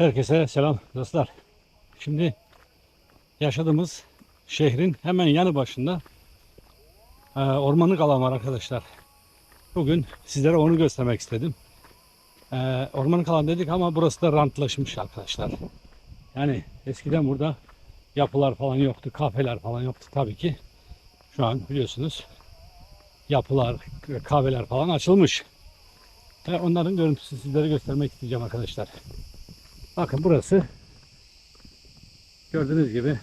Herkese selam dostlar. Şimdi yaşadığımız şehrin hemen yanı başında e, ormanlık alan var arkadaşlar. Bugün sizlere onu göstermek istedim. E, ormanlık alan dedik ama burası da rantlaşmış arkadaşlar. Yani eskiden burada yapılar falan yoktu, kafeler falan yoktu tabii ki. Şu an biliyorsunuz yapılar, kahveler falan açılmış. Ve onların görüntüsü sizlere göstermek isteyeceğim arkadaşlar. Bakın burası gördüğünüz gibi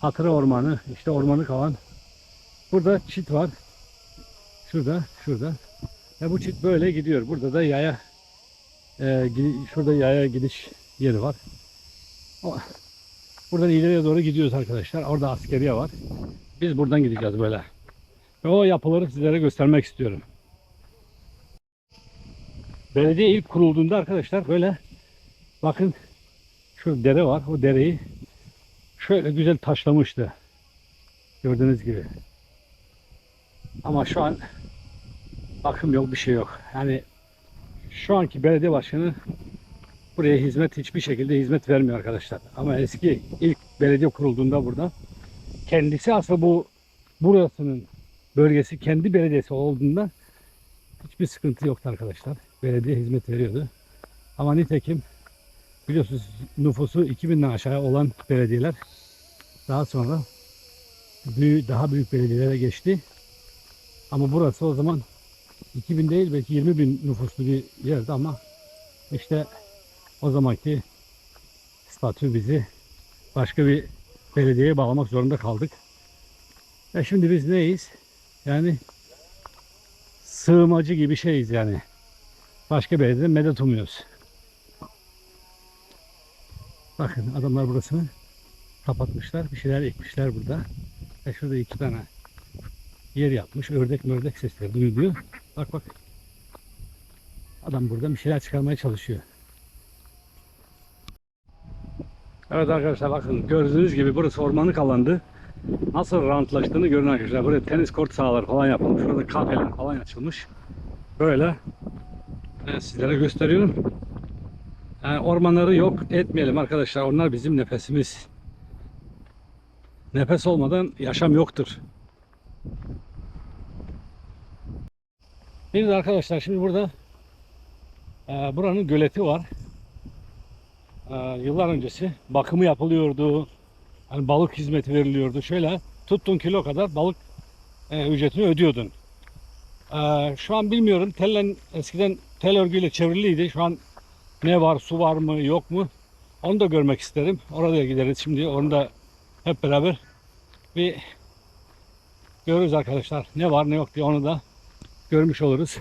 Hatıra Ormanı, işte ormanlık alan. Burada çit var. Şurada, şurada. Ve bu çit böyle gidiyor. Burada da yaya e, şurada yaya gidiş yeri var. Buradan ileriye doğru gidiyoruz arkadaşlar. Orada askeriye var. Biz buradan gideceğiz böyle. Ve o yapıları sizlere göstermek istiyorum. Belediye ilk kurulduğunda arkadaşlar böyle bakın şu dere var. O dereyi şöyle güzel taşlamıştı. Gördüğünüz gibi. Ama şu an bakım yok bir şey yok. Yani şu anki belediye başkanı buraya hizmet hiçbir şekilde hizmet vermiyor arkadaşlar. Ama eski ilk belediye kurulduğunda burada kendisi aslında bu burasının bölgesi kendi belediyesi olduğunda hiçbir sıkıntı yoktu arkadaşlar. Belediye hizmet veriyordu. Ama nitekim biliyorsunuz nüfusu 2000'den aşağı olan belediyeler daha sonra büyük, daha büyük belediyelere geçti. Ama burası o zaman 2000 değil belki 20 bin nüfuslu bir yerdi ama işte o zamanki statü bizi başka bir belediyeye bağlamak zorunda kaldık. Ve şimdi biz neyiz? Yani sığmacı gibi şeyiz yani. Başka belediyeden medet umuyoruz. Bakın adamlar burasını kapatmışlar. Bir şeyler ekmişler burada. Ve şurada iki tane yer yapmış. Ördek mördek sesleri duyuluyor. Bak bak. Adam burada bir şeyler çıkarmaya çalışıyor. Evet arkadaşlar bakın gördüğünüz gibi burası ormanlık alandı. Nasıl rantlaştığını görün arkadaşlar. Buraya tenis kort sahaları falan yapılmış. Burada kafeler falan açılmış. Böyle ben sizlere gösteriyorum. Yani ormanları yok etmeyelim arkadaşlar. Onlar bizim nefesimiz. Nefes olmadan yaşam yoktur. Bir de arkadaşlar şimdi burada e, buranın göleti var. E, yıllar öncesi bakımı yapılıyordu. Hani balık hizmeti veriliyordu. Şöyle tuttuğun kilo kadar balık e, ücretini ödüyordun. E, şu an bilmiyorum. Tellen eskiden tel örgüyle çevriliydi. Şu an ne var, su var mı, yok mu? Onu da görmek isterim. Oraya gideriz şimdi. Onu da hep beraber bir görürüz arkadaşlar. Ne var ne yok diye onu da görmüş oluruz.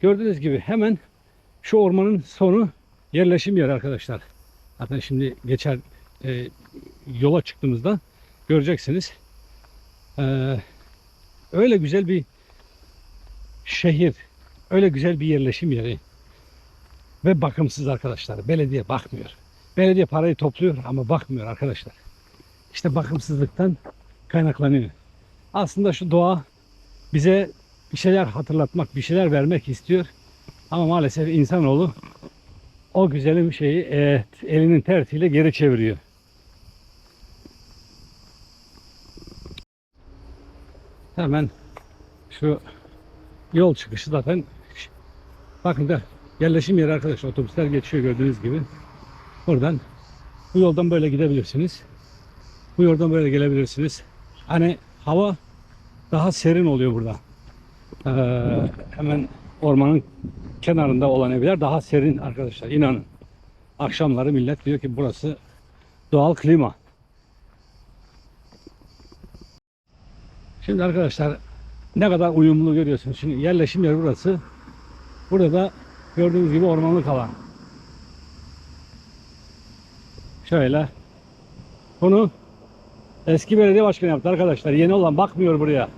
Gördüğünüz gibi hemen şu ormanın sonu yerleşim yeri arkadaşlar. Zaten şimdi geçer e, yola çıktığımızda göreceksiniz. Ee, öyle güzel bir şehir, öyle güzel bir yerleşim yeri ve bakımsız arkadaşlar. Belediye bakmıyor. Belediye parayı topluyor ama bakmıyor arkadaşlar. İşte bakımsızlıktan kaynaklanıyor. Aslında şu doğa bize bir şeyler hatırlatmak, bir şeyler vermek istiyor. Ama maalesef insanoğlu o güzelim şeyi e, elinin tersiyle geri çeviriyor. Hemen şu yol çıkışı zaten bakın da yerleşim yeri arkadaşlar otobüsler geçiyor gördüğünüz gibi. Buradan bu yoldan böyle gidebilirsiniz. Bu yoldan böyle gelebilirsiniz. Hani hava daha serin oluyor burada. Ee, hemen ormanın kenarında olan evler daha serin arkadaşlar inanın. Akşamları millet diyor ki burası doğal klima. Şimdi arkadaşlar ne kadar uyumlu görüyorsunuz. Şimdi yerleşim yeri burası. Burada da gördüğünüz gibi ormanlık alan. Şöyle. Bunu eski belediye başkanı yaptı arkadaşlar. Yeni olan bakmıyor buraya.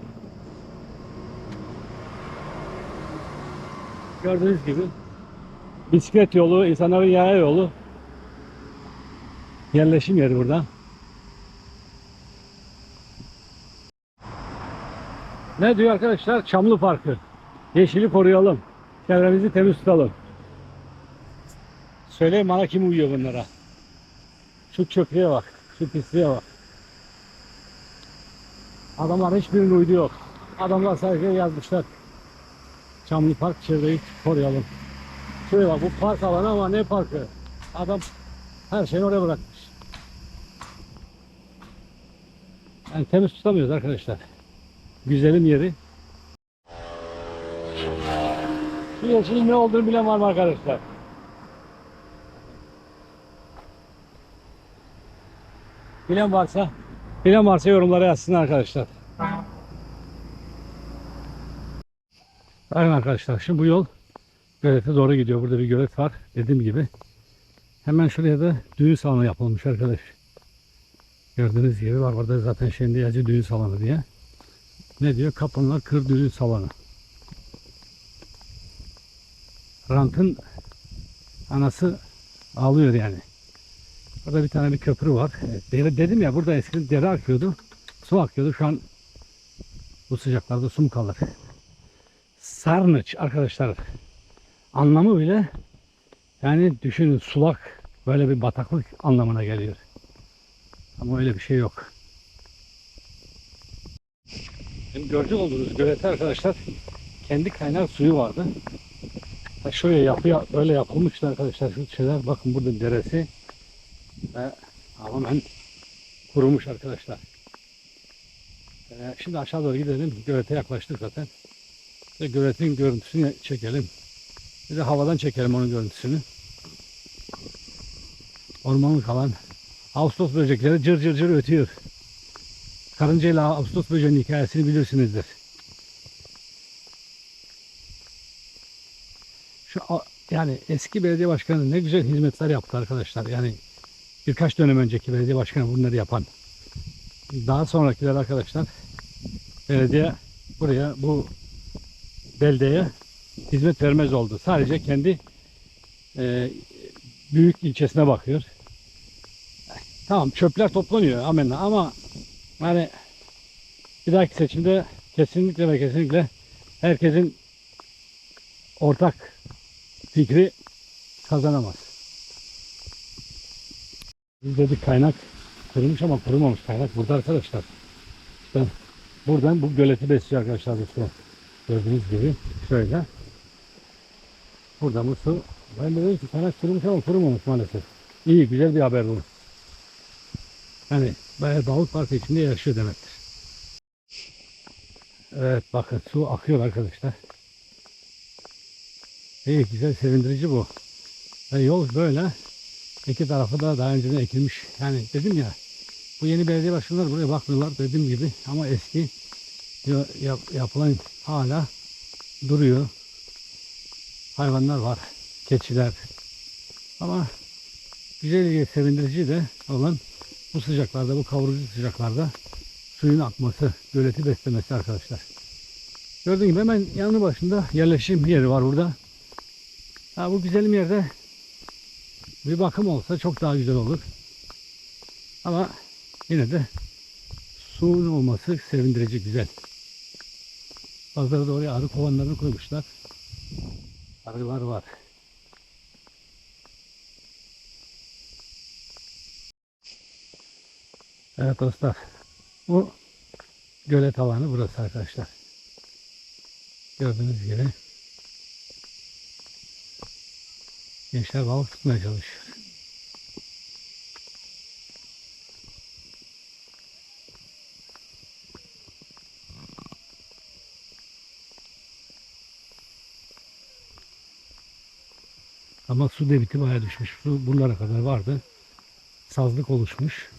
Gördüğünüz gibi bisiklet yolu, insanların yaya yolu. Yerleşim yeri burada. Ne diyor arkadaşlar? Çamlı Parkı. Yeşili koruyalım. Çevremizi temiz tutalım. Söyleyin bana kim uyuyor bunlara. Şu çöplüğe bak. Şu pisliğe bak. Adamlar hiçbirinin uydu yok. Adamlar sadece yazmışlar. Çamlı Park çevreyi koruyalım. Şuraya bak bu park alanı ama ne parkı? Adam her şeyini oraya bırakmış. Yani temiz tutamıyoruz arkadaşlar. Güzelim yeri. Şu yeşilin ne olduğunu bilen var mı arkadaşlar? Bilen varsa, bilen varsa yorumlara yazsın arkadaşlar. Bakın arkadaşlar şimdi bu yol gölete doğru gidiyor. Burada bir gölet var dediğim gibi. Hemen şuraya da düğün salonu yapılmış arkadaş. Gördüğünüz gibi var orada zaten şimdi yazıyor düğün salonu diye. Ne diyor? Kapınlar Kır Düğün Salonu. Rantın anası ağlıyor yani. Burada bir tane bir köprü var. Dere- dedim ya burada eskiden dere akıyordu. Su akıyordu. Şu an bu sıcaklarda su mu kalır? Sarnıç arkadaşlar. Anlamı bile yani düşünün sulak böyle bir bataklık anlamına geliyor. Ama öyle bir şey yok. Şimdi gördüğünüz olduğunuz gölete arkadaşlar kendi kaynar suyu vardı. Ha şöyle yapı böyle yapılmıştı arkadaşlar şu şeyler bakın burada deresi ve tamamen kurumuş arkadaşlar. Ee, şimdi aşağı doğru gidelim. Gölete yaklaştık zaten. Ve göletin görüntüsünü çekelim. Bir de havadan çekelim onun görüntüsünü. Ormanlık alan. Ağustos böcekleri cır cır cır ötüyor. Karınca ile Ağustos böceğinin hikayesini bilirsinizdir. Şu yani eski belediye başkanı ne güzel hizmetler yaptı arkadaşlar. Yani birkaç dönem önceki belediye başkanı bunları yapan. Daha sonrakiler arkadaşlar belediye buraya bu beldeye hizmet vermez oldu. Sadece kendi e, büyük ilçesine bakıyor. Tamam çöpler toplanıyor amenna ama yani bir dahaki seçimde kesinlikle ve kesinlikle herkesin ortak fikri kazanamaz. Biz dedik kaynak kurumuş ama kurumamış kaynak burada arkadaşlar. İşte buradan bu göleti besliyor arkadaşlar su. Gördüğünüz gibi şöyle. Burada bu su. Ben de dedim ki kaynak kurumuş ama kurumamış maalesef. İyi güzel bir haber bu. Yani bayağı balık parkı içinde yaşıyor demektir. Evet bakın su akıyor arkadaşlar. İyi güzel sevindirici bu. Ve yol böyle. İki tarafı da daha önceden ekilmiş. Yani dedim ya bu yeni belediye başkanları buraya bakmıyorlar dediğim gibi ama eski ya- yap- yapılan hala duruyor. Hayvanlar var. Keçiler. Ama güzel sevindirici de olan bu sıcaklarda, bu kavurucu sıcaklarda suyun akması, göleti beslemesi arkadaşlar. Gördüğün gibi hemen yanı başında yerleşim yeri var burada. Ha, bu güzelim yerde bir bakım olsa çok daha güzel olur. Ama yine de suyun olması sevindirici güzel. Bazıları da oraya arı kovanlarını koymuşlar. Arılar var. Evet dostlar. Bu gölet alanı burası arkadaşlar. Gördüğünüz gibi gençler balık tutmaya çalışıyor. Ama su debiti bayağı düşmüş. Su buralara kadar vardı. Sazlık oluşmuş.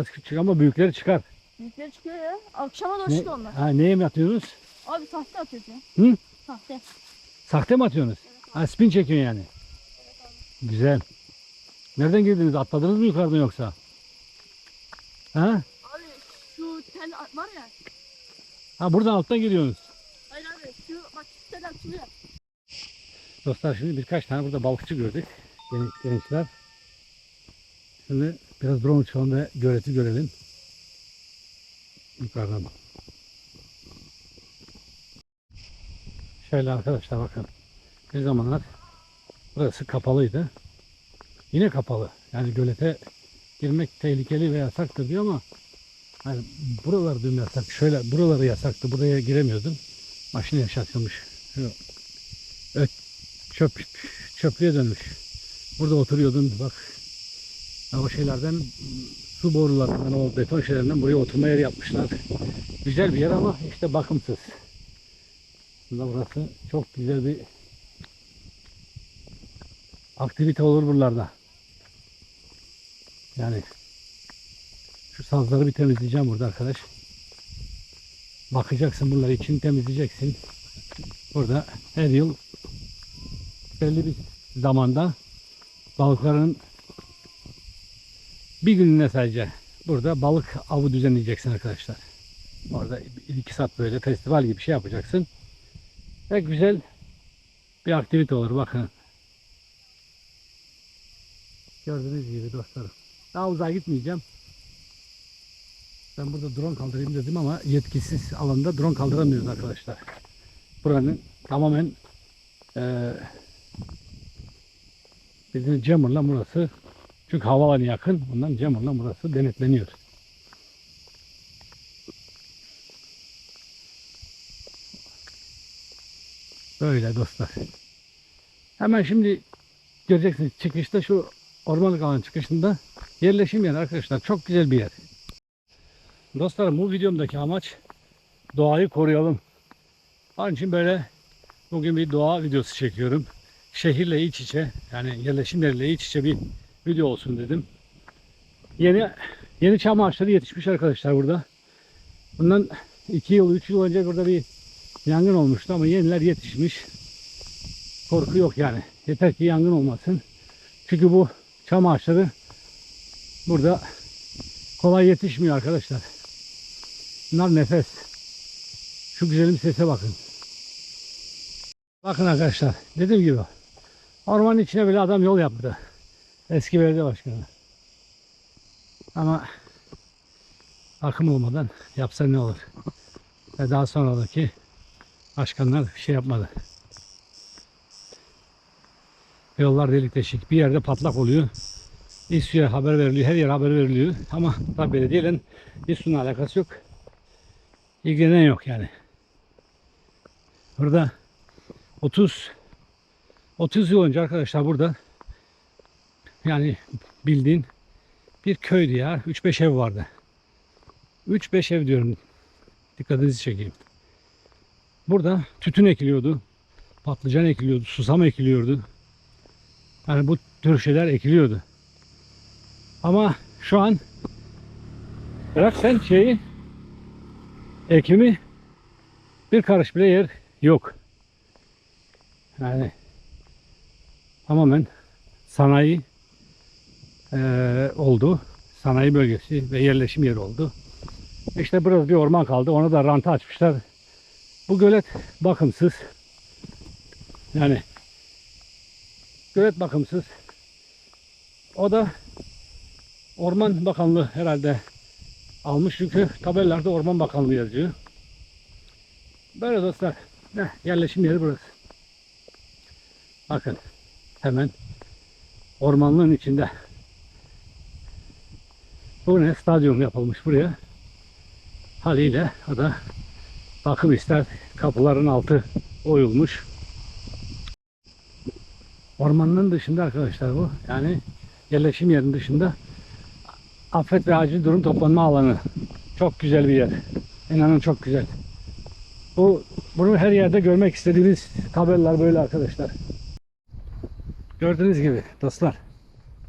Biraz küçük ama büyükleri çıkar. Büyükleri çıkıyor ya. Akşama doğru çıkıyor onlar. ha, neye mi atıyorsunuz? Abi sahte atıyoruz ya. Hı? Sahte. Sahte mi atıyorsunuz? Ha, spin çekiyor yani. Güzel. Nereden girdiniz? Atladınız mı yukarıdan yoksa? Ha? Abi şu tel var ya. Ha buradan alttan giriyorsunuz. Hayır abi şu bak şu tel açılıyor. Dostlar şimdi birkaç tane burada balıkçı gördük. Genç, gençler. Şimdi biraz drone uçalım ve göleti görelim. Yukarıdan. Şöyle arkadaşlar bakın. Bir zamanlar burası kapalıydı. Yine kapalı. Yani gölete girmek tehlikeli ve yasaktır diyor ama hani buralar dün yasak. Şöyle buraları yasaktı. Buraya giremiyordun. Maşını yaşatılmış. Şu ö- çöp çöplüğe dönmüş. Burada oturuyordun bak. O şeylerden su borularından o beton şeylerinden buraya oturma yeri yapmışlar. Güzel bir yer ama işte bakımsız. Aslında burası çok güzel bir aktivite olur buralarda. Yani şu sazları bir temizleyeceğim burada arkadaş. Bakacaksın buraları için temizleyeceksin. Burada her yıl belli bir zamanda balıkların bir gününe sadece burada balık avı düzenleyeceksin arkadaşlar. Orada iki saat böyle festival gibi şey yapacaksın. Ve güzel bir aktivite olur bakın. Gördüğünüz gibi dostlarım. Daha uzağa gitmeyeceğim. Ben burada drone kaldırayım dedim ama yetkisiz alanda drone kaldıramıyoruz arkadaşlar. Buranın tamamen eee bizim Cemur'la burası çünkü havalanı yakın. Bundan Cemur'la burası denetleniyor. Böyle dostlar. Hemen şimdi göreceksiniz çıkışta şu ormanlık alan çıkışında yerleşim yeri arkadaşlar. Çok güzel bir yer. Dostlarım bu videomdaki amaç doğayı koruyalım. Onun için böyle bugün bir doğa videosu çekiyorum. Şehirle iç içe yani yerleşim yeriyle iç içe bir video olsun dedim. Yeni yeni çam ağaçları yetişmiş arkadaşlar burada. Bundan 2 yıl 3 yıl önce burada bir yangın olmuştu ama yeniler yetişmiş. Korku yok yani. Yeter ki yangın olmasın. Çünkü bu çam ağaçları burada kolay yetişmiyor arkadaşlar. Bunlar nefes. Şu güzelim sese bakın. Bakın arkadaşlar dediğim gibi ormanın içine bile adam yol yaptı. Eski belediye başkanı. Ama akım olmadan yapsa ne olur? Ve daha sonradaki başkanlar bir şey yapmadı. Yollar delik deşik. Bir yerde patlak oluyor. İSÜ'ye haber veriliyor. Her yere haber veriliyor. Ama tabi belediyeyle İSÜ'nün alakası yok. İlgilenen yok yani. Burada 30 30 yıl önce arkadaşlar burada yani bildiğin bir köydü ya. 3-5 ev vardı. 3-5 ev diyorum. Dikkatinizi çekeyim. Burada tütün ekiliyordu. Patlıcan ekiliyordu. Susam ekiliyordu. Yani bu tür şeyler ekiliyordu. Ama şu an bırak sen şeyi ekimi bir karış bile yer yok. Yani tamamen sanayi eee, oldu. Sanayi bölgesi ve yerleşim yeri oldu. İşte biraz bir orman kaldı. Onu da ranta açmışlar. Bu gölet bakımsız. Yani gölet bakımsız. O da Orman Bakanlığı herhalde almış çünkü tabelalarda Orman Bakanlığı yazıyor. Böyle dostlar. Heh, yerleşim yeri burası. Bakın hemen ormanlığın içinde. Bu ne? Stadyum yapılmış buraya. Haliyle o da bakım ister. Kapıların altı oyulmuş. Ormanlığın dışında arkadaşlar bu. Yani yerleşim yerinin dışında afet ve acil durum toplanma alanı. Çok güzel bir yer. İnanın çok güzel. Bu bunu her yerde görmek istediğimiz tabelalar böyle arkadaşlar. Gördüğünüz gibi dostlar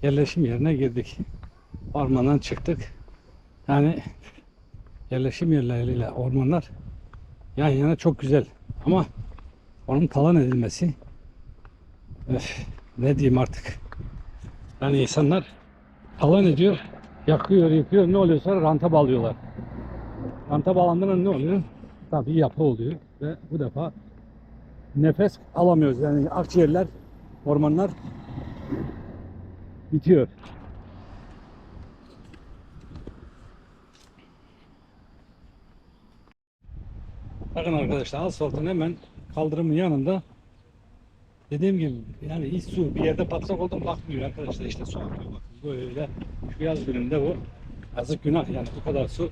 yerleşim yerine girdik. Ormandan çıktık. Yani yerleşim yerleriyle ormanlar yan yana çok güzel. Ama onun talan edilmesi öf, ne diyeyim artık. Yani insanlar talan ediyor, yakıyor, yıkıyor. Ne oluyorsa ranta bağlıyorlar. Ranta bağlandığında ne oluyor? Tabii yapı oluyor ve bu defa nefes alamıyoruz. Yani akciğerler, ormanlar bitiyor. Bakın arkadaşlar asfaltın hemen kaldırımın yanında dediğim gibi yani hiç su bir yerde patlak oldu bakmıyor arkadaşlar işte su akıyor bakın böyle şu yaz gününde bu yazık günah yani bu kadar su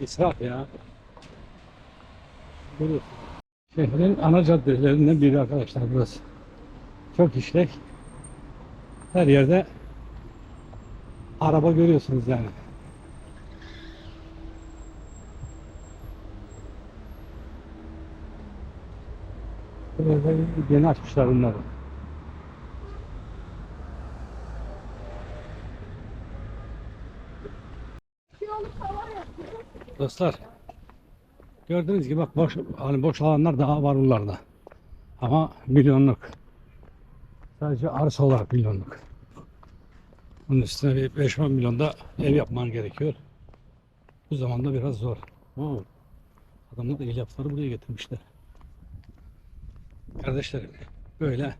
israf ya. Görüyorsunuz. Şehrin ana caddelerinden biri arkadaşlar burası. Çok işlek. Her yerde araba görüyorsunuz yani. Yeni açmışlar bunları. Dostlar gördüğünüz gibi bak boş hani boş alanlar daha var buralarda. Ama milyonluk. Sadece arsa olarak milyonluk. Bunun üstüne bir 5-10 milyonda ev yapman gerekiyor. Bu zamanda biraz zor. Oo. Adamlar da el yapıları buraya getirmişler. Kardeşlerim böyle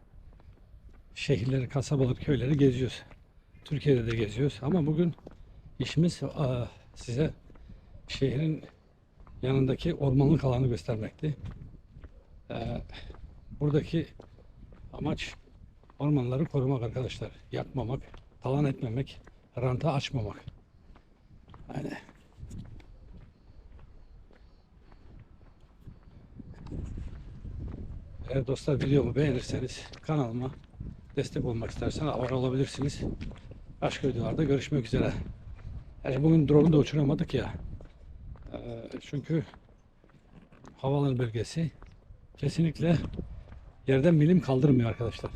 şehirleri, kasabaları, köyleri geziyoruz. Türkiye'de de geziyoruz. Ama bugün işimiz size şehrin yanındaki ormanlık alanı göstermekti. Ee, buradaki amaç ormanları korumak arkadaşlar. Yakmamak, talan etmemek, ranta açmamak. Yani eğer dostlar videomu beğenirseniz kanalıma destek olmak isterseniz abone olabilirsiniz. Başka videolarda görüşmek üzere. Yani bugün drone'u da uçuramadık ya. Ee, çünkü havaalanı bölgesi kesinlikle yerden milim kaldırmıyor arkadaşlar.